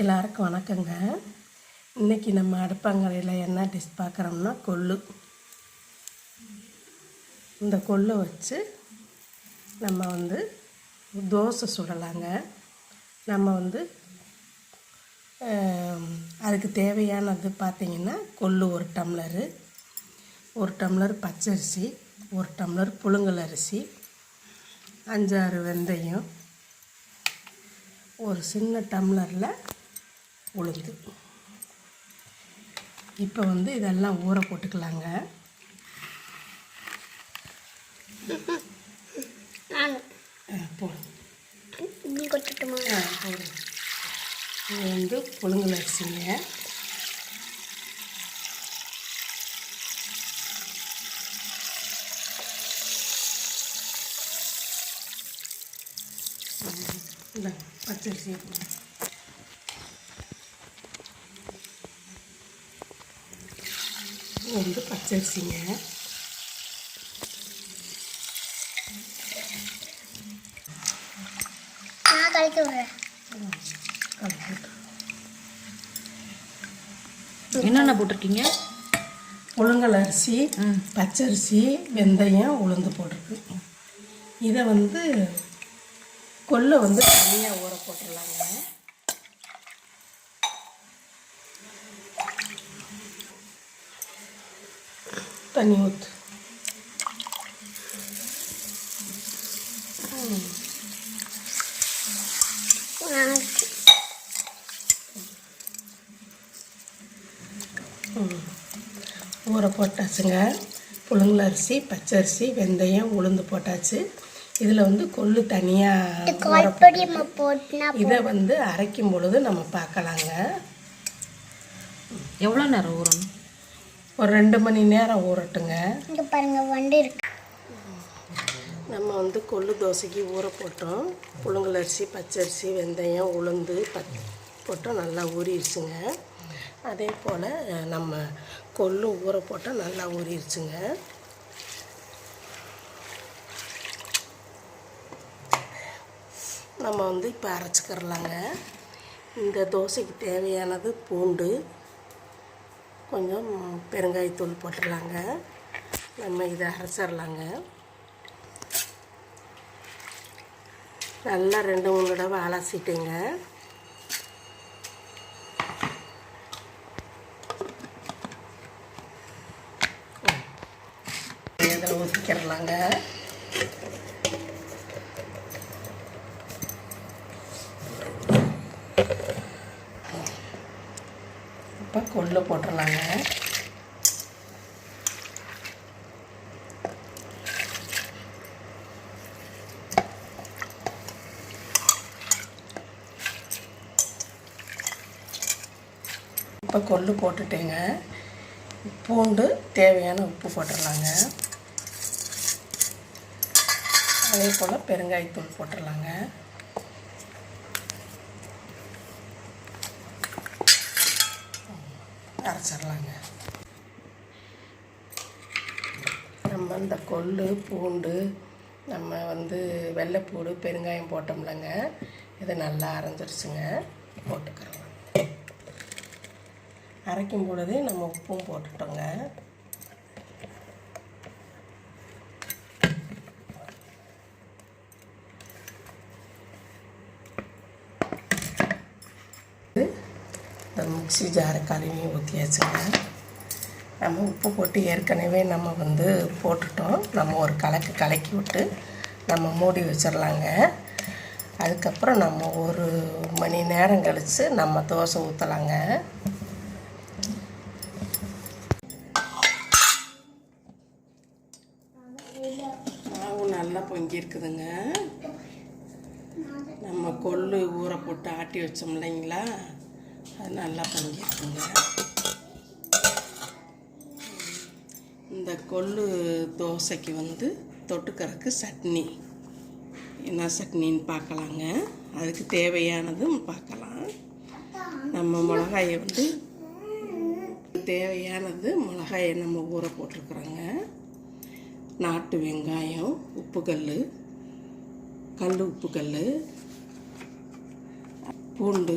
எல்லாருக்கும் வணக்கங்க. இன்றைக்கி நம்ம அடுப்பங்கரையில் என்ன டிஷ் பார்க்குறோம்னா கொள்ளு. இந்த கொள்ளை வச்சு நம்ம வந்து தோசை சுடலாங்க. நம்ம வந்து அதுக்கு தேவையானது பார்த்திங்கன்னா கொள்ளு ஒரு டம்ளரு ஒரு டம்ளர் பச்சரிசி ஒரு டம்ளர் புழுங்கல் அரிசி அஞ்சாறு வெந்தயம் ஒரு சின்ன டம்ளரில் உளுந்து. இப்போ வந்து இதெல்லாம் ஊற போட்டுக்கலாங்க. நான் ஆ, போடு. இப்படி கொட்டட்டுமா இது வந்து புழுங்கல் அரிசிங்க. இந்த பச்சரிசியை போடு. வந்து பச்சரிசிங்க. என்னென்ன போட்டிருக்கீங்க? புழுங்கல் அரிசி பச்சரிசி வெந்தயம் உளுந்து போட்டிருக்கு. இதை வந்து கொல்லை வந்து தனியாக ஊற போட்டுடலாங்க. தண்ணி ஊற்று ஊற போட்டாச்சுங்க. புழுங்கல் அரிசி பச்சரிசி வெந்தயம் உளுந்து போட்டாச்சு. இதில் வந்து கொள்ளு தனியாக இதை வந்து அரைக்கும் பொழுது நம்ம பார்க்கலாங்க. எவ்வளோ நேரம் ஊறணும்? ஒரு ரெண்டு மணி நேரம் ஊறட்டுங்க. இங்க பாருங்க வண்டு இருக்கு. நம்ம வந்து கொள்ளு தோசைக்கு ஊற போட்டோம். புழுங்கல் அரிசி பச்சரிசி வெந்தயம் உளுந்து பச் போட்டோம் நல்லா ஊறிடுச்சுங்க அதே போல் நம்ம கொள்ளு ஊற போட்டால் நல்லா ஊறிடுச்சுங்க நம்ம வந்து இப்போ அரைச்சிக்கிறலாங்க. இந்த தோசைக்கு தேவையானது பூண்டு கொஞ்சம் பெருங்காயத்தூள் போட்டுடலாங்க. நம்ம இதை அரைச்சிடலாங்க. நல்லா ரெண்டு மூணு தடவை அலசிட்டுங்க. இதில் ஊற்றிக்கிறலாங்க உள்ளே போட்டுடலாங்க இப்போ கொள்ளு போட்டுட்டேங்க. பூண்டு தேவையான உப்பு போட்டுடலாங்க அதே போல் பெருங்காயத்தூள் போட்டுடலாங்க அரைச்சிடலாங்க. நம்ம இந்த கொள்ளு பூண்டு நம்ம வந்து வெள்ளைப்பூடு பெருங்காயம் போட்டோம்லங்க. இது நல்லா அரைஞ்சிருச்சுங்க. போட்டுக்கிறோம் அரைக்கும் பொழுதே நம்ம உப்பும் போட்டுட்டோங்க. இந்த ஜாரக்காலையும் ஜாரை ஊற்றியாச்சுங்க நம்ம உப்பு போட்டு ஏற்கனவே நம்ம வந்து போட்டுட்டோம். நம்ம ஒரு கலக்கு கலக்கி விட்டு நம்ம மூடி வச்சிடலாங்க அதுக்கப்புறம் நம்ம ஒரு மணி நேரம் கழித்து நம்ம தோசை ஊற்றலாங்க மாவு நல்லா பொங்கி இருக்குதுங்க நம்ம கொள்ளு ஊற போட்டு ஆட்டி வச்சோம் இல்லைங்களா? அது நல்லா பொங்கி இந்த கொள்ளு தோசைக்கு வந்து தொட்டுக்கறக்கு சட்னி. என்ன சட்னின்னு பார்க்கலாங்க. அதுக்கு தேவையானதும் பார்க்கலாம். நம்ம மிளகாயை வந்து தேவையானது மிளகாயை நம்ம ஊற போட்டிருக்குறோங்க. நாட்டு வெங்காயம் உப்புக்கல் கல் உப்புக்கல் பூண்டு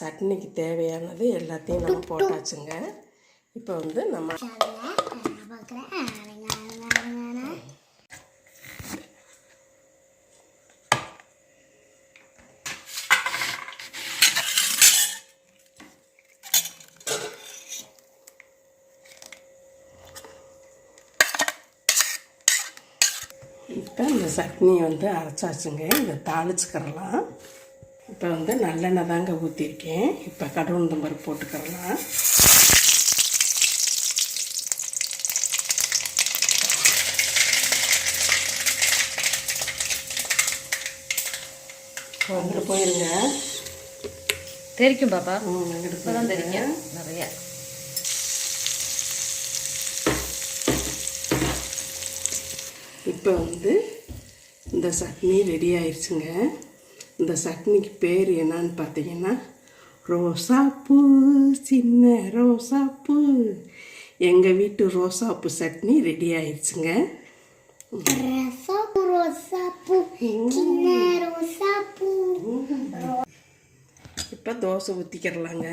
சட்னிக்கு தேவையானது எல்லாத்தையும் நம்ம போட்டாச்சுங்க. இப்போ வந்து நம்ம இப்போ இந்த சட்னி வந்து அரைச்சாச்சுங்க. இதை தாளிச்சுக்கிறலாம். இப்போ வந்து நல்லெண்ணெய் தாங்க ஊற்றிருக்கேன் இப்போ கடவுள் பருப்பு போட்டுக்கிறலாம். வந்துட்டு போயிருங்க. தெரிக்கும் பாப்பா. ம், இங்கிட்டு இப்பதான் போயிருங்க. தெரிக்கும் நிறைய. இப்போ வந்து இந்த சட்னி ரெடி ஆயிடுச்சுங்க இந்த சட்னிக்கு பேர் என்னன்னு பார்த்தீங்கன்னா ரோசாப்பூ சின்ன ரோசாப்பூ. எங்கள் வீட்டு ரோசாப்பூ சட்னி ரெடி ஆயிடுச்சுங்க. இப்போ தோசை ஊற்றிக்கிறலாங்க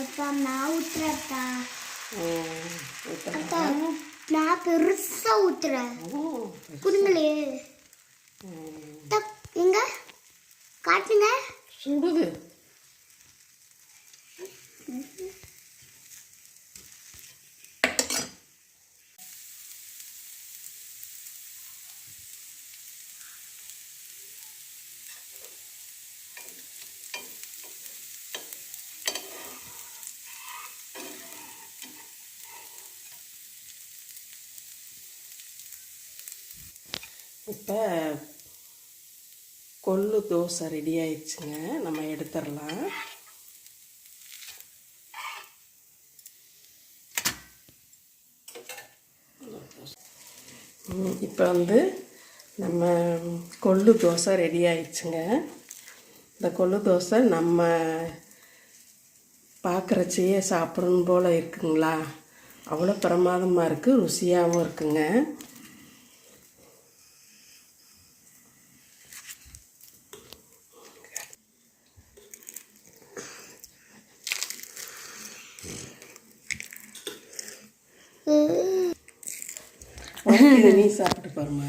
அப்பா நான் ஊத்துறப்பா அப்பா ஊ- நான் பெருசா ஊத்துறேன். குடுங்களே. எங்க காட்டுங்க. சுடுது. இப்போ கொள்ளு தோசை ரெடி ஆயிடுச்சுங்க. நம்ம எடுத்துடலாம். இப்போ வந்து நம்ம கொள்ளு தோசை ரெடி ஆயிடுச்சுங்க. இந்த கொள்ளு தோசை நம்ம பார்க்குறச்சியே சாப்பிடணும் போல் இருக்குங்களா? அவ்வளோ பிரமாதமாக இருக்குது ருசியாகவும் இருக்குங்க. நீ சாப்பிட்டு பாருமா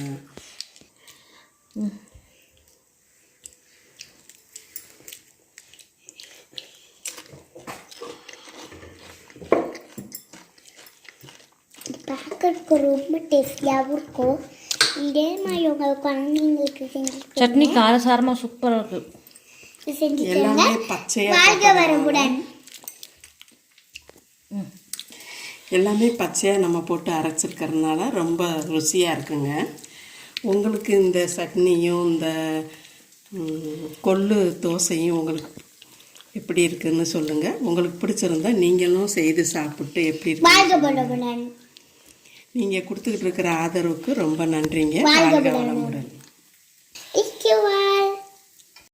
பார்க்கறதுக்கு ரொம்ப டேஸ்டியாகவும் இருக்கும். இதே மாதிரி உங்கள் குழந்தைங்களுக்கு செஞ்சு சட்னி காரசாரமா சூப்பரா இருக்கு. செஞ்சுக்கோங்க எல்லாமே பச்சையாக வாழ்க வரவுடன் எல்லாமே பச்சையாக நம்ம போட்டு அரைச்சிருக்கறதுனால ரொம்ப ருசியாக இருக்குங்க. உங்களுக்கு இந்த சட்னியும் இந்த கொள்ளு தோசையும் உங்களுக்கு எப்படி இருக்குன்னு சொல்லுங்கள் உங்களுக்கு பிடிச்சிருந்தா நீங்களும் செய்து சாப்பிட்டு எப்படி இருக்கு நீங்கள் கொடுத்துக்கிட்டு இருக்கிற ஆதரவுக்கு ரொம்ப நன்றிங்க. வாழ்க. வளமுடன்.